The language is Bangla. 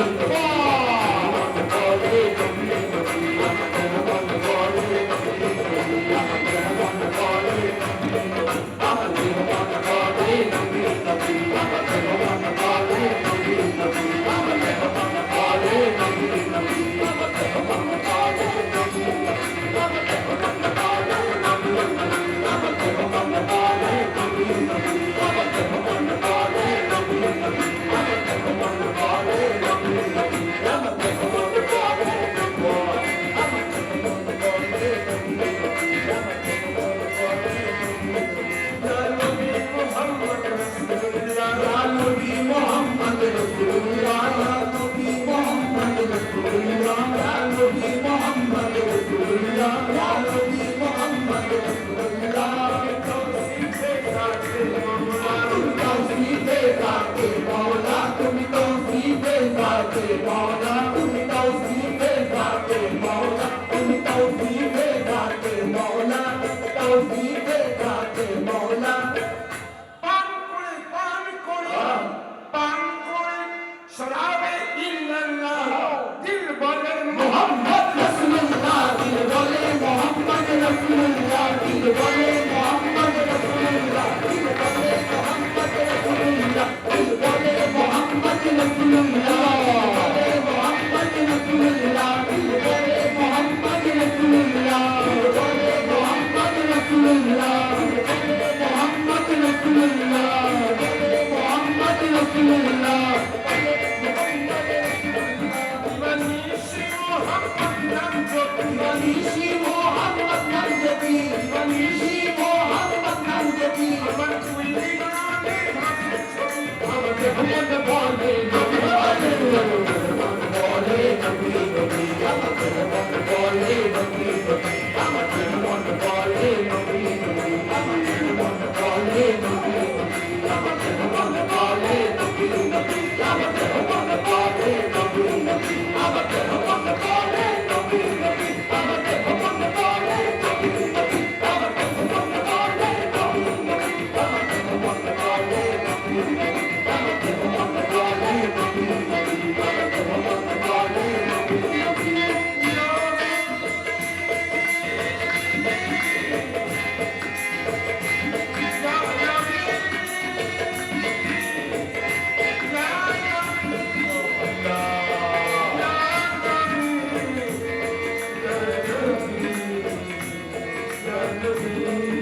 I'm শোনাবে ইল্লাল্লাহ দিল বলে মোহাম্মদ রাসূলুল্লাহ দিল বলে মোহাম্মদ রাসূলুল্লাহ দিল বলে মোহাম্মদ রাসূলুল্লাহ দিল বলে মোহাম্মদ রাসূলুল্লাহ দিল বলে মোহাম্মদ রাসূলুল্লাহ Thank you. Manishi Muhammad Nabi, Manishi Amen.